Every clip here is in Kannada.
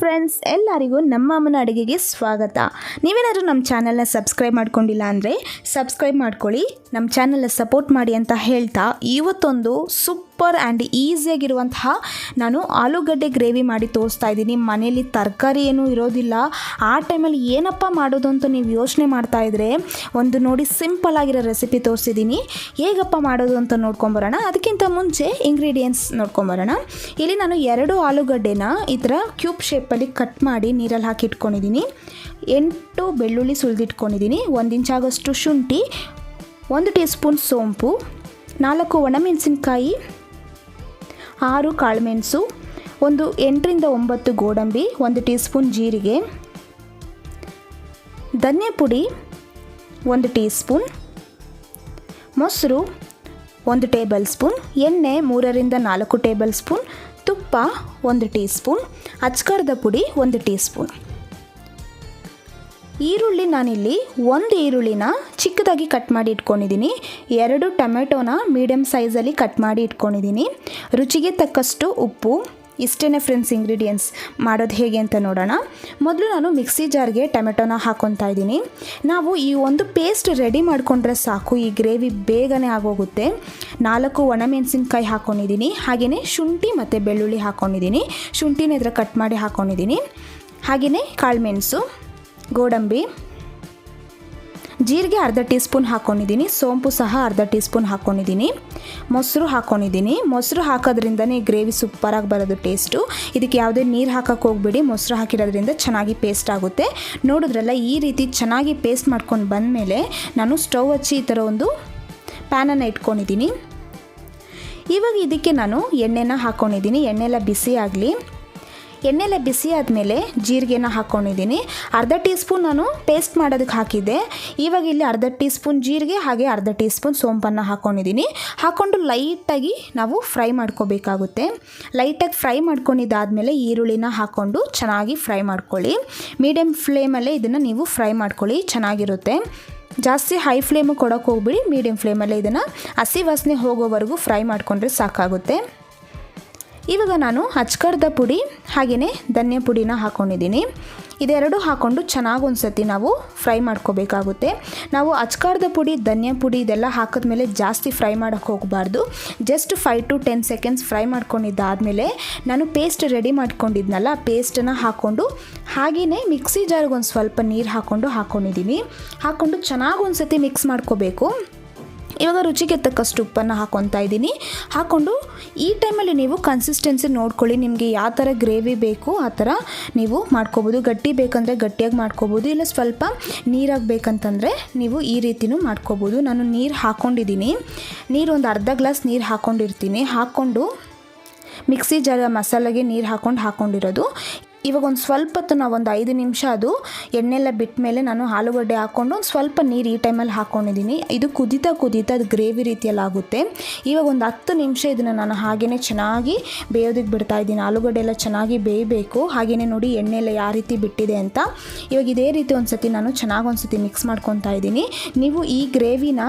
ಫ್ರೆಂಡ್ಸ್ ಎಲ್ಲರಿಗೂ ನಮ್ಮ ಅಮ್ಮನ ಅಡುಗೆಗೆ ಸ್ವಾಗತ. ನೀವೇನಾದರೂ ನಮ್ಮ ಚಾನಲ್ನ ಸಬ್ಸ್ಕ್ರೈಬ್ ಮಾಡ್ಕೊಂಡಿಲ್ಲ ಅಂದರೆ ಸಬ್ಸ್ಕ್ರೈಬ್ ಮಾಡ್ಕೊಳ್ಳಿ. ನಮ್ಮ ಚಾನಲ್ನ ಸಪೋರ್ಟ್ ಮಾಡಿ ಅಂತ ಹೇಳ್ತಾ ಇವತ್ತೊಂದು ಸೂಪರ್ ಆ್ಯಂಡ್ ಈಸಿಯಾಗಿರುವಂತಹ ನಾನು ಆಲೂಗಡ್ಡೆ ಗ್ರೇವಿ ಮಾಡಿ ತೋರಿಸ್ತಾ ಇದ್ದೀನಿ. ಮನೆಯಲ್ಲಿ ತರಕಾರಿ ಏನೂ ಇರೋದಿಲ್ಲ. ಆ ಟೈಮಲ್ಲಿ ಏನಪ್ಪ ಮಾಡೋದು ಅಂತ ನೀವು ಯೋಚನೆ ಮಾಡ್ತಾ ಇದ್ರೆ ಒಂದು ನೋಡಿ ಸಿಂಪಲ್ ಆಗಿರೋ ರೆಸಿಪಿ ತೋರಿಸಿದ್ದೀನಿ. ಹೇಗಪ್ಪ ಮಾಡೋದು ಅಂತ ನೋಡ್ಕೊಂಬರೋಣ. ಅದಕ್ಕಿಂತ ಮುಂಚೆ ಇಂಗ್ರೀಡಿಯೆಂಟ್ಸ್ ನೋಡ್ಕೊಂಬರೋಣ. ಇಲ್ಲಿ ನಾನು ಎರಡು ಆಲೂಗಡ್ಡೆನ ಈ ಥರ ಕ್ಯೂಬ್ ಶೇಪಲ್ಲಿ ಕಟ್ ಮಾಡಿ ನೀರಲ್ಲಿ ಹಾಕಿ ಇಟ್ಕೊಂಡಿದ್ದೀನಿ. ಎಂಟು ಬೆಳ್ಳುಳ್ಳಿ ಸುಲಿದಿಟ್ಕೊಂಡಿದ್ದೀನಿ. ಒಂದು ಇಂಚಾಗೋಷ್ಟು ಶುಂಠಿ, ಒಂದು ಟೀ ಸ್ಪೂನ್ ಸೋಂಪು, ನಾಲ್ಕು ಒಣಮೆಣಸಿನ್ಕಾಯಿ ಆರು ಕಾಳುಮೆಣಸು ಒಂದು ಎಂಟರಿಂದ ಒಂಬತ್ತು ಗೋಡಂಬಿ, ಒಂದು ಟೀ ಸ್ಪೂನ್ ಜೀರಿಗೆ, ಧನ್ಯ ಪುಡಿ, ಒಂದು ಟೀ ಸ್ಪೂನ್ ಮೊಸರು, ಒಂದು ಟೇಬಲ್ ಸ್ಪೂನ್, ಎಣ್ಣೆ ಮೂರರಿಂದ ನಾಲ್ಕು ಟೇಬಲ್ ಸ್ಪೂನ್, ತುಪ್ಪ, ಒಂದು ಟೀ ಸ್ಪೂನ್ ಪುಡಿ, ಒಂದು ಟೀ ಸ್ಪೂನ್ ಈರುಳ್ಳಿ ನಾನಿಲ್ಲಿ ಒಂದು ಈರುಳ್ಳಿನ ಚಿಕ್ಕದಾಗಿ ಕಟ್ ಮಾಡಿ ಇಟ್ಕೊಂಡಿದ್ದೀನಿ. ಎರಡು ಟೊಮೆಟೊನ ಮೀಡಿಯಮ್ ಸೈಜಲ್ಲಿ ಕಟ್ ಮಾಡಿ ಇಟ್ಕೊಂಡಿದ್ದೀನಿ. ರುಚಿಗೆ ತಕ್ಕಷ್ಟು ಉಪ್ಪು ಇಷ್ಟೇ ಫ್ರೆಂಡ್ಸ್ ಇಂಗ್ರೀಡಿಯೆಂಟ್ಸ್. ಮಾಡೋದು ಹೇಗೆ ಅಂತ ನೋಡೋಣ. ಮೊದಲು ನಾನು ಮಿಕ್ಸಿ ಜಾರ್ಗೆ ಟೊಮೆಟೊನ ಹಾಕೊತಾ ಇದ್ದೀನಿ. ನಾವು ಈ ಒಂದು ಪೇಸ್ಟ್ ರೆಡಿ ಮಾಡಿಕೊಂಡ್ರೆ ಸಾಕು, ಈ ಗ್ರೇವಿ ಬೇಗನೆ ಆಗೋಗುತ್ತೆ. ನಾಲ್ಕು ಒಣಮೆಣಸಿನ್ಕಾಯಿ ಹಾಕ್ಕೊಂಡಿದ್ದೀನಿ ಹಾಗೆಯೇ ಶುಂಠಿ ಮತ್ತು ಬೆಳ್ಳುಳ್ಳಿ ಹಾಕ್ಕೊಂಡಿದ್ದೀನಿ ಶುಂಠಿನ ಇದ್ರ ಕಟ್ ಮಾಡಿ ಹಾಕ್ಕೊಂಡಿದ್ದೀನಿ ಹಾಗೆಯೇ ಕಾಳುಮೆಣಸು ಗೋಡಂಬಿ, ಜೀರಿಗೆ ಅರ್ಧ ಟೀ ಸ್ಪೂನ್ ಹಾಕ್ಕೊಂಡಿದ್ದೀನಿ ಸೋಂಪು ಸಹ ಅರ್ಧ ಟೀ ಸ್ಪೂನ್ ಹಾಕ್ಕೊಂಡಿದ್ದೀನಿ ಮೊಸರು ಹಾಕ್ಕೊಂಡಿದ್ದೀನಿ ಮೊಸರು ಹಾಕೋದ್ರಿಂದನೇ ಗ್ರೇವಿ ಸೂಪರಾಗಿ ಬರೋದು ಟೇಸ್ಟು. ಇದಕ್ಕೆ ಯಾವುದೇ ನೀರು ಹಾಕೋಕ್ಕೆ ಹೋಗ್ಬೇಡಿ, ಮೊಸರು ಹಾಕಿರೋದ್ರಿಂದ ಚೆನ್ನಾಗಿ ಪೇಸ್ಟ್ ಆಗುತ್ತೆ. ನೋಡಿದ್ರಲ್ಲ, ಈ ರೀತಿ ಚೆನ್ನಾಗಿ ಪೇಸ್ಟ್ ಮಾಡ್ಕೊಂಡು ಬಂದಮೇಲೆ ನಾನು ಸ್ಟವ್ ಹಚ್ಚಿ ಈ ಥರ ಒಂದು ಪ್ಯಾನನ್ನು ಇಟ್ಕೊಂಡಿದ್ದೀನಿ. ಇವಾಗ ಇದಕ್ಕೆ ನಾನು ಎಣ್ಣೆನ ಹಾಕ್ಕೊಂಡಿದ್ದೀನಿ ಎಣ್ಣೆಲ್ಲ ಬಿಸಿ ಆಗಲಿ. ಎಣ್ಣೆಲೆ ಬಿಸಿ ಆದಮೇಲೆ ಜೀರಿಗೆನ ಹಾಕ್ಕೊಂಡಿದ್ದೀನಿ ಅರ್ಧ ಟೀ ಸ್ಪೂನ್ ನಾನು ಪೇಸ್ಟ್ ಮಾಡೋದಕ್ಕೆ ಹಾಕಿದ್ದೆ. ಇವಾಗ ಇಲ್ಲಿ ಅರ್ಧ ಟೀ ಸ್ಪೂನ್ ಜೀರಿಗೆ, ಹಾಗೆ ಅರ್ಧ ಟೀ ಸ್ಪೂನ್ ಸೋಂಪನ್ನು ಹಾಕ್ಕೊಂಡಿದ್ದೀನಿ ಹಾಕ್ಕೊಂಡು ಲೈಟಾಗಿ ನಾವು ಫ್ರೈ ಮಾಡ್ಕೋಬೇಕಾಗುತ್ತೆ. ಲೈಟಾಗಿ ಫ್ರೈ ಮಾಡ್ಕೊಂಡಿದ್ದಾದಮೇಲೆ ಈರುಳ್ಳಿನ ಹಾಕ್ಕೊಂಡು ಚೆನ್ನಾಗಿ ಫ್ರೈ ಮಾಡ್ಕೊಳ್ಳಿ. ಮೀಡಿಯಮ್ ಫ್ಲೇಮಲ್ಲೇ ಇದನ್ನು ನೀವು ಫ್ರೈ ಮಾಡ್ಕೊಳ್ಳಿ, ಚೆನ್ನಾಗಿರುತ್ತೆ. ಜಾಸ್ತಿ ಹೈ ಫ್ಲೇಮು ಕೊಡೋಕೆ ಹೋಗ್ಬಿಡಿ ಮೀಡಿಯಮ್ ಫ್ಲೇಮಲ್ಲೇ ಇದನ್ನು ಹಸಿ ವಾಸನೆ ಹೋಗೋವರೆಗೂ ಫ್ರೈ ಮಾಡಿಕೊಂಡ್ರೆ ಸಾಕಾಗುತ್ತೆ. ಇವಾಗ ನಾನು ಹಚ್ಕರ್ದ ಪುಡಿ ಹಾಗೆಯೇ ಧನ್ಯ ಪುಡಿನ ಹಾಕ್ಕೊಂಡಿದ್ದೀನಿ ಇದೆರಡು ಹಾಕ್ಕೊಂಡು ಚೆನ್ನಾಗಿ ಒಂದು ಸತಿ ನಾವು ಫ್ರೈ ಮಾಡ್ಕೋಬೇಕಾಗುತ್ತೆ. ನಾವು ಅಚ್ಕಾರದ ಪುಡಿ, ಧನ್ಯ ಪುಡಿ ಇದೆಲ್ಲ ಹಾಕಿದ್ಮೇಲೆ ಜಾಸ್ತಿ ಫ್ರೈ ಮಾಡೋಕ್ಕೆ ಹೋಗಬಾರ್ದು. Just five to ten seconds fry ಮಾಡ್ಕೊಂಡಿದ್ದಾದಮೇಲೆ ನಾನು ಪೇಸ್ಟ್ ರೆಡಿ ಮಾಡ್ಕೊಂಡಿದ್ನಲ್ಲ ಪೇಸ್ಟನ್ನು ಹಾಕ್ಕೊಂಡು ಹಾಗೆಯೇ ಮಿಕ್ಸಿ ಜಾರ್ಗೆ ಒಂದು ಸ್ವಲ್ಪ ನೀರು ಹಾಕ್ಕೊಂಡು ಹಾಕ್ಕೊಂಡಿದ್ದೀನಿ ಹಾಕ್ಕೊಂಡು ಚೆನ್ನಾಗಿ ಒಂದು ಸತಿ ಮಿಕ್ಸ್ ಮಾಡ್ಕೋಬೇಕು. ಇವಾಗ ರುಚಿಗೆ ತಕ್ಕಷ್ಟು ಉಪ್ಪನ್ನು ಹಾಕೊತಾ ಇದ್ದೀನಿ. ಹಾಕ್ಕೊಂಡು ಈ ಟೈಮಲ್ಲಿ ನೀವು ಕನ್ಸಿಸ್ಟೆನ್ಸಿ ನೋಡ್ಕೊಳ್ಳಿ. ನಿಮಗೆ ಯಾವ ಥರ ಗ್ರೇವಿ ಬೇಕು, ಆ ಥರ ನೀವು ಮಾಡ್ಕೋಬೋದು. ಗಟ್ಟಿ ಬೇಕಂದರೆ ಗಟ್ಟಿಯಾಗಿ ಮಾಡ್ಕೋಬೋದು. ಇಲ್ಲ ಸ್ವಲ್ಪ ನೀರಾಗಿ ಬೇಕಂತಂದರೆ ನೀವು ಈ ರೀತಿಯೂ ಮಾಡ್ಕೋಬೋದು. ನಾನು ನೀರು ಹಾಕ್ಕೊಂಡಿದ್ದೀನಿ. ನೀರು ಒಂದು ಅರ್ಧ ಗ್ಲಾಸ್ ನೀರು ಹಾಕ್ಕೊಂಡಿರ್ತೀನಿ. ಹಾಕ್ಕೊಂಡು ಮಿಕ್ಸಿ ಜಾರ ಮಸಾಲೆಗೆ ನೀರು ಹಾಕ್ಕೊಂಡು ಹಾಕ್ಕೊಂಡಿರೋದು ಇವಾಗ ಒಂದು ಸ್ವಲ್ಪ ಹೊತ್ತು ನಾವು ಒಂದು ಐದು ನಿಮಿಷ ಅದು ಎಣ್ಣೆಲ್ಲ ಬಿಟ್ಟ ಮೇಲೆ ನಾನು ಆಲೂಗಡ್ಡೆ ಹಾಕ್ಕೊಂಡು ಒಂದು ಸ್ವಲ್ಪ ನೀರು ಈ ಟೈಮಲ್ಲಿ ಹಾಕ್ಕೊಂಡಿದ್ದೀನಿ ಇದು ಕುದಿತಾ ಕುದೀತಾ ಅದು ಗ್ರೇವಿ ರೀತಿಯಲ್ಲಿ ಆಗುತ್ತೆ ಇವಾಗ ಒಂದು ಹತ್ತು ನಿಮಿಷ ಇದನ್ನು ನಾನು ಹಾಗೆಯೇ ಚೆನ್ನಾಗಿ ಬೇಯೋದಕ್ಕೆ ಬಿಡ್ತಾ ಇದ್ದೀನಿ. ಆಲೂಗಡ್ಡೆ ಎಲ್ಲ ಚೆನ್ನಾಗಿ ಬೇಯಬೇಕು. ಹಾಗೆಯೇ ನೋಡಿ ಎಣ್ಣೆ ಎಲ್ಲ ಯಾವ ರೀತಿ ಬಿಟ್ಟಿದೆ ಅಂತ. ಇವಾಗ ಇದೇ ರೀತಿ ಒಂದು ಸತಿ ನಾನು ಚೆನ್ನಾಗಿ ಒಂದು ಸತಿ ಮಿಕ್ಸ್ ಮಾಡ್ಕೊತಾ ಇದ್ದೀನಿ. ನೀವು ಈ ಗ್ರೇವಿನ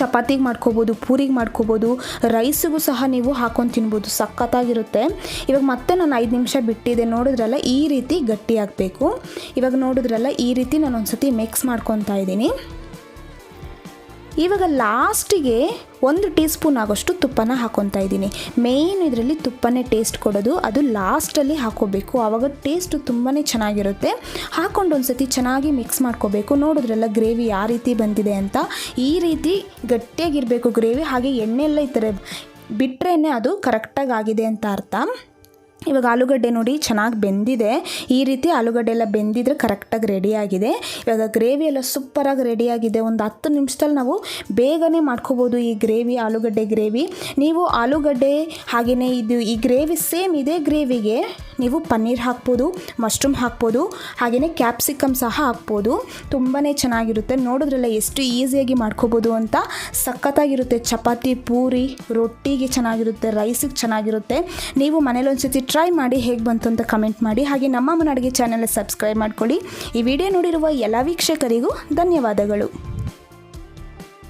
ಚಪಾತಿಗೆ ಮಾಡ್ಕೋಬೋದು, ಪೂರಿಗೆ ಮಾಡ್ಕೋಬೋದು, ರೈಸಿಗೂ ಸಹ ನೀವು ಹಾಕೊಂಡು ತಿನ್ಬೋದು. ಸಖತ್ತಾಗಿರುತ್ತೆ. ಇವಾಗ ಮತ್ತೆ ನಾನು ಐದು ನಿಮಿಷ ಬಿಟ್ಟಿದೆ. ನೋಡಿದ್ರಲ್ಲ ಈ ರೀತಿ ಗಟ್ಟಿ ಆಗಬೇಕು ಇವಾಗ ನೋಡಿದ್ರಲ್ಲ ಈ ರೀತಿ ನಾನು ಒಂದು ಸತಿ ಮಿಕ್ಸ್ ಮಾಡ್ಕೊತಾ ಇದ್ದೀನಿ. ಇವಾಗ ಲಾಸ್ಟಿಗೆ ಒಂದು ಟೀ ಸ್ಪೂನ್ ಆಗೋಷ್ಟು ತುಪ್ಪನ ಹಾಕೊತಾ ಇದ್ದೀನಿ. ಮೇಯ್ನ್ ಇದರಲ್ಲಿ ತುಪ್ಪನೇ ಟೇಸ್ಟ್ ಕೊಡೋದು, ಅದು ಲಾಸ್ಟಲ್ಲಿ ಹಾಕೋಬೇಕು. ಆವಾಗ ಟೇಸ್ಟು ತುಂಬಾ ಚೆನ್ನಾಗಿರುತ್ತೆ. ಹಾಕೊಂಡು ಒಂದು ಸತಿ ಚೆನ್ನಾಗಿ ಮಿಕ್ಸ್ ಮಾಡ್ಕೋಬೇಕು. ನೋಡಿದ್ರೆಲ್ಲ ಗ್ರೇವಿ ಯಾವ ರೀತಿ ಬಂದಿದೆ ಅಂತ. ಈ ರೀತಿ ಗಟ್ಟಿಯಾಗಿರಬೇಕು ಗ್ರೇವಿ. ಹಾಗೆ ಎಣ್ಣೆ ಎಲ್ಲ ಈ ಥರ ಬಿಟ್ಟರೆ ಅದು ಕರೆಕ್ಟಾಗಿ ಆಗಿದೆ ಅಂತ ಅರ್ಥ. ಇವಾಗ ಆಲೂಗಡ್ಡೆ ನೋಡಿ ಚೆನ್ನಾಗಿ ಬೆಂದಿದೆ. ಈ ರೀತಿ ಆಲೂಗಡ್ಡೆ ಎಲ್ಲ ಬೆಂದಿದ್ರೆ ಕರೆಕ್ಟಾಗಿ ರೆಡಿಯಾಗಿದೆ ಇವಾಗ ಗ್ರೇವಿ ಎಲ್ಲ ಸೂಪರಾಗಿ ರೆಡಿಯಾಗಿದೆ ಒಂದು ಹತ್ತು ನಿಮಿಷದಲ್ಲಿ ನಾವು ಬೇಗನೆ ಮಾಡ್ಕೋಬೋದು ಈ ಗ್ರೇವಿ ಆಲೂಗಡ್ಡೆ ಗ್ರೇವಿ ನೀವು ಆಲೂಗಡ್ಡೆ ಹಾಗೆಯೇ ಇದು ಈ ಗ್ರೇವಿ ಸೇಮ್ ಇದೇ ಗ್ರೇವಿಗೆ ನೀವು ಪನ್ನೀರ್ ಹಾಕ್ಬೋದು ಮಶ್ರೂಮ್ ಹಾಕ್ಬೋದು ಹಾಗೆಯೇ ಕ್ಯಾಪ್ಸಿಕಮ್ ಸಹ ಹಾಕ್ಬೋದು. ತುಂಬಾ ಚೆನ್ನಾಗಿರುತ್ತೆ. ನೋಡಿದ್ರಲ್ಲ ಎಷ್ಟು ಈಸಿಯಾಗಿ ಮಾಡ್ಕೋಬೋದು ಅಂತ. ಸಖತ್ತಾಗಿರುತ್ತೆ. ಚಪಾತಿ, ಪೂರಿ, ರೊಟ್ಟಿಗೆ ಚೆನ್ನಾಗಿರುತ್ತೆ. ರೈಸಿಗೆ ಚೆನ್ನಾಗಿರುತ್ತೆ. ನೀವು ಮನೇಲಿ ಒಂದು ಸತಿ ಟ್ರೈ ಮಾಡಿ ಹೇಗೆ ಬಂತು ಅಂತ ಕಮೆಂಟ್ ಮಾಡಿ. ಹಾಗೆ ನಮ್ಮ ಮನ ಅಡುಗೆ ಚಾನಲ್ ಸಬ್ಸ್ಕ್ರೈಬ್ ಮಾಡ್ಕೊಳ್ಳಿ. ಈ ವಿಡಿಯೋ ನೋಡಿರುವ ಎಲ್ಲ ವೀಕ್ಷಕರಿಗೂ ಧನ್ಯವಾದಗಳು.